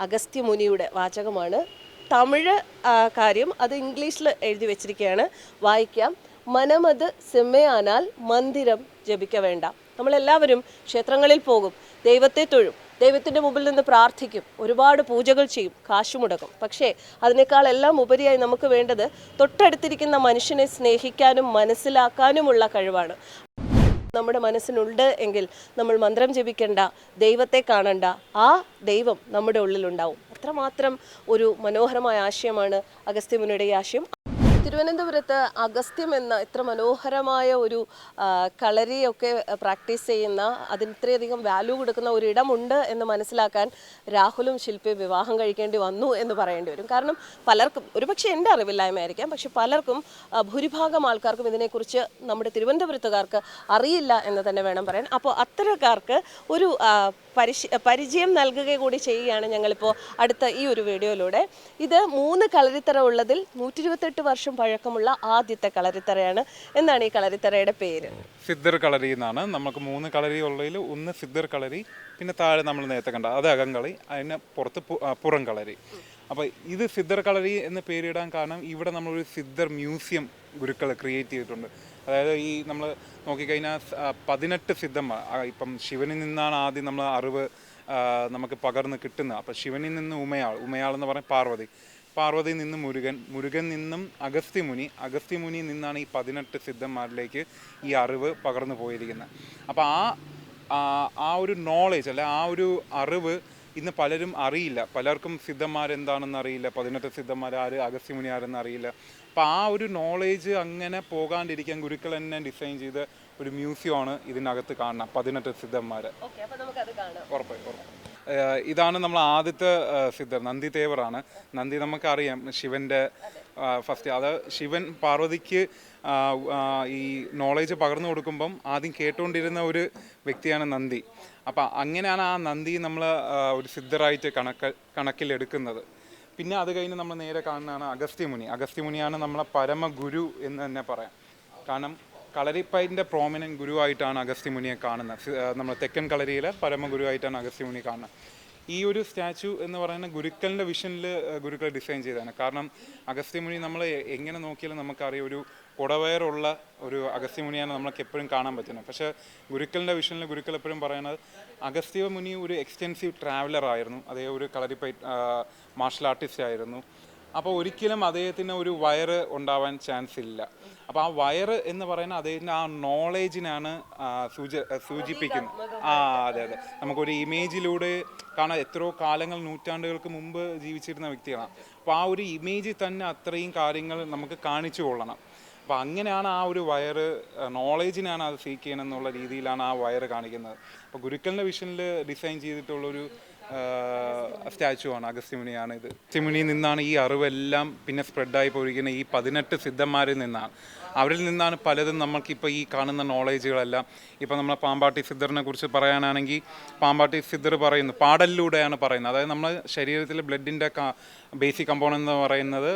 അഗസ്ത്യ മുനിയുടെ വാചകമാണ്. തമിഴ് കാര്യം അത് ഇംഗ്ലീഷിൽ എഴുതി വെച്ചിരിക്കുകയാണ്. വായിക്കാം. മനമത് സെമ്മയാനാൽ മന്ദിരം ജപിക്ക വേണ്ട. നമ്മളെല്ലാവരും ക്ഷേത്രങ്ങളിൽ പോകും. ദൈവത്തെ തൊഴും. ദൈവത്തിന്റെ മുമ്പിൽ നിന്ന് പ്രാർത്ഥിക്കും. ഒരുപാട് പൂജകൾ ചെയ്യും. കാശുമുടക്കും. പക്ഷേ അതിനേക്കാൾ എല്ലാം ഉപരിയായി നമുക്ക് വേണ്ടത് തൊട്ടടുത്തിരിക്കുന്ന മനുഷ്യനെ സ്നേഹിക്കാനും മനസ്സിലാക്കാനുമുള്ള കഴിവാണ്. നമ്മുടെ മനസ്സിനുണ്ട് എങ്കിൽ നമ്മൾ മന്ത്രം ജപിക്കേണ്ട ദൈവത്തെ കാണണ്ട ആ ദൈവം നമ്മുടെ ഉള്ളിലുണ്ടാവും. അത്രമാത്രം ഒരു മനോഹരമായ ആശയമാണ് അഗസ്ത്യമുനിയുടെ ഈ ആശയം. തിരുവനന്തപുരത്ത് അഗസ്ത്യം എന്ന ഇത്ര മനോഹരമായ ഒരു കളരിയൊക്കെ പ്രാക്ടീസ് ചെയ്യുന്ന അതിന് ഇത്രയധികം വാല്യൂ കൊടുക്കുന്ന ഒരു ഇടമുണ്ട് എന്ന് മനസ്സിലാക്കാൻ രാഹുലും ശില്പയും വിവാഹം കഴിക്കേണ്ടി വന്നു എന്ന് പറയേണ്ടി വരും. കാരണം പലർക്കും ഒരുപക്ഷെ എന്റെ അറിവില്ലായ്മയായിരിക്കാം പക്ഷെ പലർക്കും ഭൂരിഭാഗം ആൾക്കാർക്കും ഇതിനെക്കുറിച്ച് നമ്മുടെ തിരുവനന്തപുരത്തുകാർക്ക് അറിയില്ല എന്ന് തന്നെ വേണം പറയാൻ. അപ്പോൾ അത്തരക്കാർക്ക് ഒരു പരിശ പരിചയം നൽകുക കൂടി ചെയ്യുകയാണ് ഞങ്ങളിപ്പോൾ അടുത്ത ഈ ഒരു വീഡിയോയിലൂടെ. ഇത് മൂന്ന് കളരിത്തറ ഉള്ളതിൽ നൂറ്റി ഇരുപത്തെട്ട് വർഷം പഴക്കമുള്ള ആദ്യത്തെ കളരിത്തറയാണ്. എന്നാണ് ഈ കളരിത്തറയുടെ പേര്? സിദ്ധർ കളരി എന്നാണ്. നമുക്ക് മൂന്ന് കളരി ഉള്ളതിൽ ഒന്ന് സിദ്ധർ കളരി പിന്നെ താഴെ നമ്മൾ നേരത്തെ കണ്ട അത് അകംകളി അതിന് പുറത്ത് പുറം കളരി. അപ്പോൾ ഇത് സിദ്ധർ കളരി എന്ന് പേരിടാൻ കാരണം ഇവിടെ നമ്മളൊരു സിദ്ധർ മ്യൂസിയം ഗുരുക്കൾ ക്രിയേറ്റ് ചെയ്തിട്ടുണ്ട്. അതായത് ഈ നമ്മൾ നോക്കിക്കഴിഞ്ഞാൽ പതിനെട്ട് സിദ്ധന്മാർ ഇപ്പം ശിവനിൽ നിന്നാണ് ആദ്യം നമ്മൾ അറിവ് നമുക്ക് പകർന്ന് കിട്ടുന്നത്. അപ്പം ശിവനിൽ നിന്ന് ഉമയാൾ ഉമയാൾ എന്ന് പറഞ്ഞാൽ പാർവതി. പാർവതിയിൽ നിന്ന് മുരുകൻ മുരുകൻ നിന്നും അഗസ്ത്യ മുനി അഗസ്ത്യ മുനി നിന്നാണ് ഈ പതിനെട്ട് സിദ്ധന്മാരിലേക്ക് ഈ അറിവ് പകർന്നു പോയിരിക്കുന്നത്. അപ്പോൾ ആ ആ- ഒരു നോളേജ് അല്ലെ ആ ഒരു അറിവ് ഇന്ന് പലരും അറിയില്ല. പലർക്കും സിദ്ധന്മാരെന്താണെന്ന് അറിയില്ല പതിനെട്ട് സിദ്ധന്മാർ ആര് അഗസ്ത്യമുനി ആരെന്ന് അറിയില്ല. അപ്പോൾ ആ ഒരു നോളേജ് അങ്ങനെ പോകാണ്ടിരിക്കാൻ ഗുരുക്കൾ തന്നെ ഡിസൈൻ ചെയ്ത ഒരു മ്യൂസിയമാണ് ഇതിനകത്ത് കാണണം പതിനെട്ട് സിദ്ധന്മാർ ഉറപ്പായി ഉറപ്പായി. ഇതാണ് നമ്മൾ ആദ്യത്തെ സിദ്ധർ. നന്ദി തേവറാണ്. നന്ദി നമുക്കറിയാം ശിവന്റെ ഫസ്റ്റ് അത് ശിവൻ പാർവതിക്ക് ഈ നോളേജ് പകർന്നു കൊടുക്കുമ്പം ആദ്യം കേട്ടുകൊണ്ടിരുന്ന ഒരു വ്യക്തിയാണ് നന്ദി. അപ്പം അങ്ങനെയാണ് ആ നന്ദി നമ്മൾ ഒരു സിദ്ധറായിട്ട് കണക്ക് കണക്കിലെടുക്കുന്നത് പിന്നെ അത് കഴിഞ്ഞ് നമ്മൾ നേരെ കാണുന്നതാണ് അഗസ്ത്യമുനി. അഗസ്ത്യമുനിയാണ് നമ്മളെ പരമഗുരു എന്ന് തന്നെ പറയാം. കാരണം കളരിപ്പയറ്റിന്റെ പ്രോമിനൻ ഗുരുവായിട്ടാണ് അഗസ്ത്യമുനിയെ കാണുന്നത്. നമ്മുടെ ആ, നമ്മൾ തെക്കൻ കളരിയിലെ പരമഗുരുവായിട്ടാണ് അഗസ്ത്യമുനി കാണുന്നത്. ഈ ഒരു സ്റ്റാച്ചു എന്ന് പറയുന്ന ഗുരുക്കളുടെ വിഷനിൽ ഗുരുക്കൾ ഡിസൈൻ ചെയ്തതാണ്. കാരണം അഗസ്ത്യമുനി നമ്മൾ എങ്ങനെ നോക്കിയാലും നമുക്കറിയാം ഒരു കുടവയറുള്ള ഒരു അഗസ്ത്യമുനിയാണ് നമ്മൾക്ക് എപ്പോഴും കാണാൻ പറ്റുന്നത്. പക്ഷേ ഗുരുക്കളുടെ വിഷനിൽ ഗുരുക്കൾ എപ്പോഴും പറയുന്നത് അഗസ്ത്യമുനി ഒരു എക്സ്റ്റെൻസീവ് ട്രാവലർ ആയിരുന്നു. അതേ ഒരു കളരിപ്പയറ്റ് മാർഷൽ ആർട്ടിസ്റ്റ് ആയിരുന്നു. അപ്പോൾ ഒരിക്കലും അദ്ദേഹത്തിന് ഒരു വയറ് ഉണ്ടാവാൻ ചാൻസ് ഇല്ല. അപ്പോൾ ആ വയറ് എന്ന് പറയുന്ന അദ്ദേഹത്തിന്റെ ആ നോളേജിനാണ് സൂചി സൂചിപ്പിക്കുന്നത്. ആ അതെ അതെ. നമുക്കൊരു ഇമേജിലൂടെ കാണാൻ എത്രയോ കാലങ്ങൾ നൂറ്റാണ്ടുകൾക്ക് മുമ്പ് ജീവിച്ചിരുന്ന വ്യക്തികളാണ്. അപ്പോൾ ആ ഒരു ഇമേജ് തന്നെ അത്രയും കാര്യങ്ങൾ നമുക്ക് കാണിച്ചു കൊള്ളണം. അപ്പോൾ അങ്ങനെയാണ് ആ ഒരു വയറ് നോളേജിനാണ് അത് സീക്ക് ചെയ്യണമെന്നുള്ള രീതിയിലാണ് ആ വയറ് കാണിക്കുന്നത്. അപ്പോൾ ഗുരുക്കളുടെ വിഷനിൽ ഡിസൈൻ ചെയ്തിട്ടുള്ളൊരു സ്റ്റാച്ചു ആണ്. അഗസ്ത്യമുനിയാണ് ഇത്. അഗസ്ത്യമുനിയിൽ നിന്നാണ് ഈ അറിവെല്ലാം പിന്നെ സ്പ്രെഡായി പോയിരിക്കുന്ന ഈ പതിനെട്ട് സിദ്ധന്മാരിൽ നിന്നാണ്. അവരിൽ നിന്നാണ് പലതും നമുക്കിപ്പോൾ ഈ കാണുന്ന നോളേജുകളെല്ലാം ഇപ്പോൾ നമ്മൾ പാമ്പാട്ടി സിദ്ധറിനെ കുറിച്ച് പറയാനാണെങ്കിൽ പാമ്പാട്ടി സിദ്ധർ പറയുന്നു പാടലിലൂടെയാണ് പറയുന്നത്. അതായത് നമ്മുടെ ശരീരത്തിലെ ബ്ലഡിന്റെ ബേസിക് കമ്പോണന്റ് എന്ന് പറയുന്നത്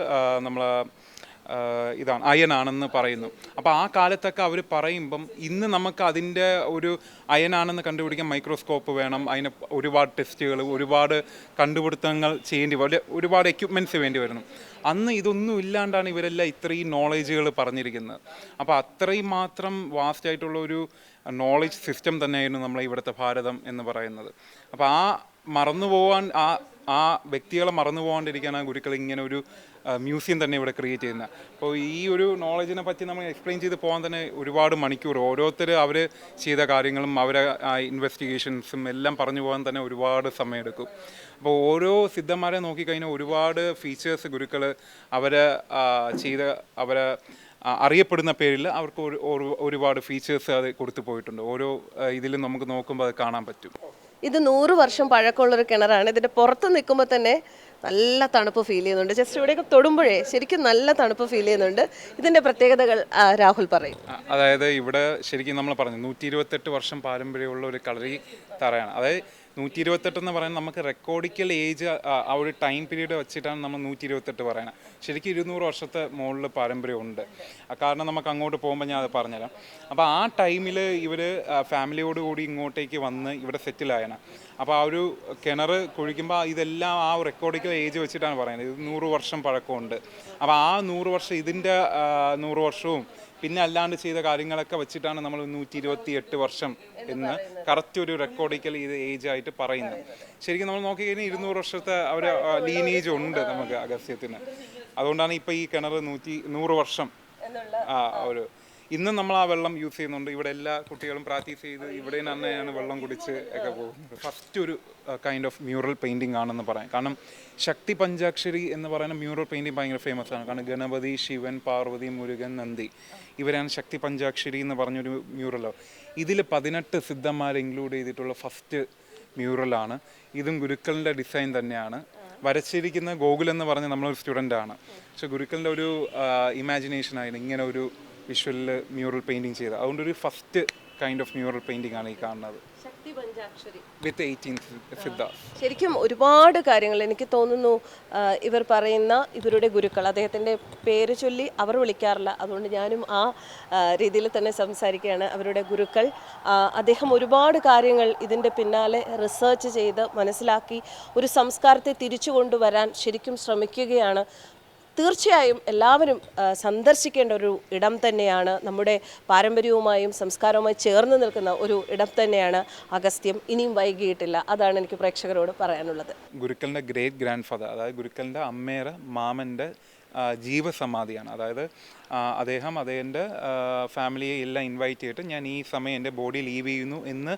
നമ്മൾ ഇതാണ് അയനാണെന്ന് പറയുന്നു. അപ്പോൾ ആ കാലത്തൊക്കെ അവർ പറയുമ്പം ഇന്ന് നമുക്ക് അതിന്റെ ഒരു അയനാണെന്ന് കണ്ടുപിടിക്കാൻ മൈക്രോസ്കോപ്പ് വേണം. അതിന് ഒരുപാട് ടെസ്റ്റുകൾ ഒരുപാട് കണ്ടുപിടുത്തങ്ങൾ ചെയ്യേണ്ടി വരും. ഒരുപാട് എക്യുപ്മെന്റ്സ് വേണ്ടി വരുന്നു. അന്ന് ഇതൊന്നും ഇല്ലാണ്ടാണ് ഇവരെല്ലാം ഇത്രയും നോളേജുകൾ പറഞ്ഞിരിക്കുന്നത്. അപ്പോൾ അത്രയും മാത്രം വാസ്റ്റ് ആയിട്ടുള്ള ഒരു നോളജ് സിസ്റ്റം തന്നെയായിരുന്നു നമ്മളെ ഇവിടുത്തെ ഭാരതം എന്ന് പറയുന്നത്. അപ്പോൾ ആ മറന്നു പോകാൻ ആ ആ വ്യക്തികളെ മറന്നു പോകാണ്ടിരിക്കാനാണ് ഗുരുക്കൾ ഇങ്ങനെ ഒരു മ്യൂസിയം തന്നെ ഇവിടെ ക്രിയേറ്റ് ചെയ്യുന്നത് അപ്പോൾ ഈ ഒരു നോളജിനെ പറ്റി നമ്മൾ എക്സ്പ്ലെയിൻ ചെയ്ത് പോകാൻ തന്നെ ഒരുപാട് മണിക്കൂർ. ഓരോരുത്തർ അവർ ചെയ്ത കാര്യങ്ങളും അവരെ ഇൻവെസ്റ്റിഗേഷൻസും എല്ലാം പറഞ്ഞു പോകാൻ തന്നെ ഒരുപാട് സമയമെടുക്കും. അപ്പോൾ ഓരോ സിദ്ധന്മാരെ നോക്കിക്കഴിഞ്ഞാൽ ഒരുപാട് ഫീച്ചേഴ്സ് ഗുരുക്കൾ അവരെ ചെയ്ത അവരെ അറിയപ്പെടുന്ന പേരിൽ അവർക്ക് ഒരു- ഒരു- ഒരുപാട് ഫീച്ചേഴ്സ് അത് കൊടുത്തു പോയിട്ടുണ്ട്. ഓരോ ഇതിലും നമുക്ക് നോക്കുമ്പോൾ അത് കാണാൻ പറ്റും. ഇത് നൂറ് വർഷം പഴക്കമുള്ള ഒരു കിണറാണ്. ഇതിന്റെ പുറത്ത് നിൽക്കുമ്പോൾ തന്നെ നല്ല തണുപ്പ് ഫീൽ ചെയ്യുന്നുണ്ട്. ജസ്റ്റ് ഇവിടെയൊക്കെ തൊടുമ്പോഴേ ശരിക്കും നല്ല തണുപ്പ് ഫീൽ ചെയ്യുന്നുണ്ട്. ഇതിന്റെ പ്രത്യേകതകൾ രാഹുൽ പറയും. അതായത് ഇവിടെ ശരിക്കും നമ്മൾ പറഞ്ഞു നൂറ്റി വർഷം പാരമ്പര്യമുള്ള ഒരു കളരി തറയാണ്. അതായത് നൂറ്റി ഇരുപത്തെട്ട് എന്ന് പറയുന്നത് നമുക്ക് റെക്കോർഡിക്കൽ ഏജ് ആ ഒരു ടൈം പീരീഡ് വെച്ചിട്ടാണ് നമ്മൾ നൂറ്റി ഇരുപത്തെട്ട് പറയുന്നത് ശരിക്കും ഇരുന്നൂറ് വർഷത്തെ മുകളിൽ പാരമ്പര്യമുണ്ട് കാരണം നമുക്ക് അങ്ങോട്ട് പോകുമ്പോൾ ഞാൻ അത് പറഞ്ഞുതരാം. അപ്പോൾ ആ ടൈമിൽ ഇവർ ഫാമിലിയോട് കൂടി ഇങ്ങോട്ടേക്ക് വന്ന് ഇവിടെ സെറ്റിലായാണ് അപ്പോൾ ആ ഒരു കിണർ കുഴിക്കുമ്പോൾ ഇതെല്ലാം ആ റെക്കോർഡിക്കൽ ഏജ് വെച്ചിട്ടാണ് പറയുന്നത്. ഇത് നൂറ് വർഷം പഴക്കമുണ്ട്. അപ്പോൾ ആ നൂറ് വർഷം ഇതിന്റെ നൂറ് വർഷവും പിന്നെ അല്ലാണ്ട് ചെയ്ത കാര്യങ്ങളൊക്കെ വെച്ചിട്ടാണ് നമ്മൾ നൂറ്റി ഇരുപത്തി എട്ട് വർഷം എന്ന് കറക്റ്റ് ഒരു റെക്കോർഡിക്കൽ ഇത് ഏജ് ആയിട്ട് പറയുന്നത്. ശരിക്കും നമ്മൾ നോക്കിക്കഴിഞ്ഞാൽ ഇരുന്നൂറ് വർഷത്തെ ഒരു ലീനേജ് ഉണ്ട് നമുക്ക് അഗസ്യത്തിന് അതുകൊണ്ടാണ് ഇപ്പോൾ ഈ കിണർ നൂറ്റി നൂറ് വർഷം ആ ഒരു ഇന്നും നമ്മൾ ആ വെള്ളം യൂസ് ചെയ്യുന്നുണ്ട്. ഇവിടെ എല്ലാ കുട്ടികളും പ്രാക്ടീസ് ചെയ്ത് ഇവിടെ തന്നെയാണ് വെള്ളം കുടിച്ച് ഒക്കെ പോകുന്നത്. ഫസ്റ്റ് ഒരു കൈൻഡ് ഓഫ് മ്യൂറൽ പെയിന്റിംഗ് ആണെന്ന് പറയാം. കാരണം ശക്തി പഞ്ചാക്ഷരി എന്ന് പറയുന്ന മ്യൂറൽ പെയിന്റിംഗ് ഭയങ്കര ഫേമസ് ആണ്. കാരണം ഗണപതി ശിവൻ പാർവതി മുരുകൻ നന്ദി ഇവരാണ് ശക്തി പഞ്ചാക്ഷരി എന്ന് പറഞ്ഞൊരു മ്യൂറൽ ഇതിൽ പതിനെട്ട് സിദ്ധന്മാരെ ഇൻക്ലൂഡ് ചെയ്തിട്ടുള്ള ഫസ്റ്റ് മ്യൂറലാണ് ഇതും ഗുരുക്കളിന്റെ ഡിസൈൻ തന്നെയാണ്. വരച്ചിരിക്കുന്ന ഗോകുൽ എന്ന് പറഞ്ഞ നമ്മളൊരു ആണ്. പക്ഷെ ഗുരുക്കളിന്റെ ഒരു ഇമാജിനേഷൻ ആയിരുന്നു ഇങ്ങനെ ഒരു വിഷ്വലിൽ മ്യൂറൽ പെയിന്റിങ് ചെയ്ത് അതുകൊണ്ട് ഒരു first kind of mural painting ആണ് ഈ കാണുന്നത്. വിത്ത് ശരിക്കും ഒരുപാട് കാര്യങ്ങൾ എനിക്ക് തോന്നുന്നു ഇവർ പറയുന്ന ഇവരുടെ ഗുരുക്കൾ. അദ്ദേഹത്തിന്റെ പേര് ചൊല്ലി അവർ വിളിക്കാറില്ല. അതുകൊണ്ട് ഞാനും ആ ആ, രീതിയിൽ തന്നെ സംസാരിക്കുകയാണ് അവരുടെ ഗുരുക്കൾ. അദ്ദേഹം ഒരുപാട് കാര്യങ്ങൾ ഇതിന്റെ പിന്നാലെ റിസർച്ച് ചെയ്ത് മനസ്സിലാക്കി ഒരു സംസ്കാരത്തെ തിരിച്ചു കൊണ്ടുവരാൻ ശരിക്കും ശ്രമിക്കുകയാണ്. തീർച്ചയായും എല്ലാവരും സന്ദർശിക്കേണ്ട ഒരു ഇടം തന്നെയാണ് നമ്മുടെ പാരമ്പര്യവുമായും സംസ്കാരവുമായി ചേർന്ന് നിൽക്കുന്ന ഒരു ഇടം തന്നെയാണ് അഗസ്ത്യം. ഇനിയും വൈകിയിട്ടില്ല. അതാണ് എനിക്ക് പ്രേക്ഷകരോട് പറയാനുള്ളത്. ഗുരുക്കളുടെ ഗ്രേറ്റ് ഗ്രാൻഡ് ഫാദർ അതായത് ഗുരുക്കളുടെ അമ്മയുടെ മാമന്റെ ജീവസമാധിയാണ്. അതായത് അദ്ദേഹം അദ്ദേഹത്തിന്റെ ഫാമിലിയെ എല്ലാം ഇൻവൈറ്റ് ചെയ്തിട്ട് ഞാൻ ഈ സമയം എന്റെ ബോഡി ലീവ് ചെയ്യുന്നു എന്ന്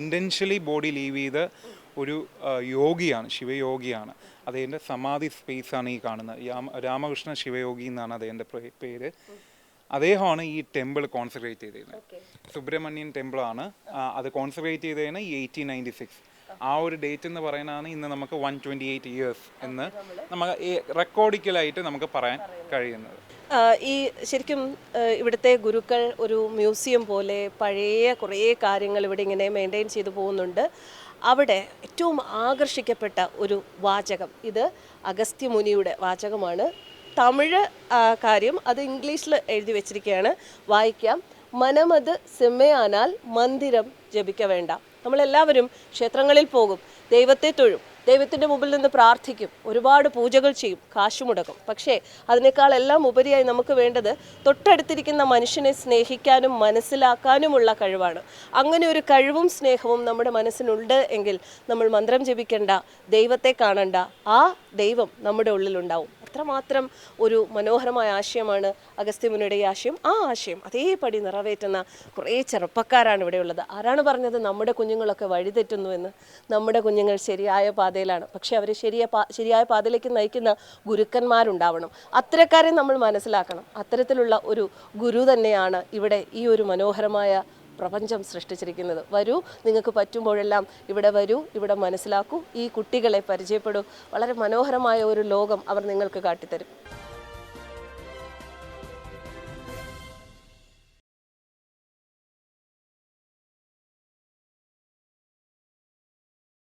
ഇന്റൻഷ്യലി ബോഡി ലീവ് ചെയ്ത ഒരു യോഗിയാണ് ശിവയോഗിയാണ്. അദ്ദേഹത്തിന്റെ സമാധി സ്പേസ് ആണ് ഈ കാണുന്നത്. രാമ രാമകൃഷ്ണ ശിവയോഗി എന്നാണ് അദ്ദേഹത്തിന്റെ പേര് അദ്ദേഹമാണ് ഈ ടെമ്പിൾ കോൺസെൻട്രേറ്റ് ചെയ്തിരുന്നത് സുബ്രഹ്മണ്യൻ ടെമ്പിളാണ്. അത് കോൺസെൻട്രേറ്റ് ചെയ്തതിന് ഈ എയ്റ്റീൻ നയന്റി സിക്സ്. ആ ഒരു ഡേറ്റ് എന്ന് പറയുന്നതാണ് ഇന്ന് നമുക്ക് വൺ ട്വന്റി എയ്റ്റ് ഇയേഴ്സ് എന്ന് നമുക്ക് റെക്കോർഡിക്കലായിട്ട് നമുക്ക് പറയാൻ കഴിയുന്നത്. ഈ ശരിക്കും ഇവിടുത്തെ ഗുരുക്കൾ ഒരു മ്യൂസിയം പോലെ പഴയ കുറേ കാര്യങ്ങൾ ഇവിടെ ഇങ്ങനെ മെയിന്റെയിൻ ചെയ്തു പോകുന്നുണ്ട്. അവിടെ ഏറ്റവും ആകർഷിക്കപ്പെട്ട ഒരു വാചകം. ഇത് അഗസ്ത്യമുനിയുടെ വാചകമാണ്. തമിഴ് കാര്യം അത് ഇംഗ്ലീഷിൽ എഴുതി വെച്ചിരിക്കുകയാണ്. വായിക്കാം. മനമത് സെമ്മയാനാൽ മന്ദിരം ജപിക്ക വേണ്ട നമ്മളെല്ലാവരും ക്ഷേത്രങ്ങളിൽ പോകും. ദൈവത്തെ തൊഴും. ദൈവത്തിന്റെ മുമ്പിൽ നിന്ന് പ്രാർത്ഥിക്കും. ഒരുപാട് പൂജകൾ ചെയ്യും കാശുമുടക്കും. പക്ഷേ അതിനേക്കാളെല്ലാം ഉപരിയായി നമുക്ക് വേണ്ടത് തൊട്ടടുത്തിരിക്കുന്ന മനുഷ്യനെ സ്നേഹിക്കാനും മനസ്സിലാക്കാനുമുള്ള കഴിവാണ്. അങ്ങനെ ഒരു കഴിവും സ്നേഹവും നമ്മുടെ മനസ്സിനുണ്ട് എങ്കിൽ നമ്മൾ മന്ത്രം ജപിക്കേണ്ട ദൈവത്തെ കാണണ്ട. ആ ദൈവം നമ്മുടെ ഉള്ളിലുണ്ടാവും. അത്രമാത്രം ഒരു മനോഹരമായ ആശയമാണ് അഗസ്ത്യമുനിയുടെ ഈ ആശയം. ആ ആശയം അതേപടി നിറവേറ്റുന്ന കുറേ ചെറുപ്പക്കാരാണ് ഇവിടെ ഉള്ളത്. ആരാണ് പറഞ്ഞത്? നമ്മുടെ കുഞ്ഞുങ്ങളൊക്കെ വഴിതെറ്റുന്നു എന്ന്. നമ്മുടെ കുഞ്ഞുങ്ങൾ ശരിയായ പാതയിലാണ്. പക്ഷെ അവരെ ശരിയ ശരിയായ പാതയിലേക്ക് നയിക്കുന്ന ഗുരുക്കന്മാരുണ്ടാവണം. അത്തരക്കാരെ നമ്മൾ മനസ്സിലാക്കണം. അത്തരത്തിലുള്ള ഒരു ഗുരു തന്നെയാണ് ഇവിടെ ഈ ഒരു മനോഹരമായ പ്രപഞ്ചം സൃഷ്ടിച്ചിരിക്കുന്നത്. വരൂ നിങ്ങൾക്ക് പറ്റുമ്പോഴെല്ലാം ഇവിടെ വരൂ ഇവിടെ മനസ്സിലാക്കൂ ഈ കുട്ടികളെ പരിചയപ്പെടൂ. വളരെ മനോഹരമായ ഒരു ലോകം അവർ നിങ്ങൾക്ക് കാട്ടിത്തരും.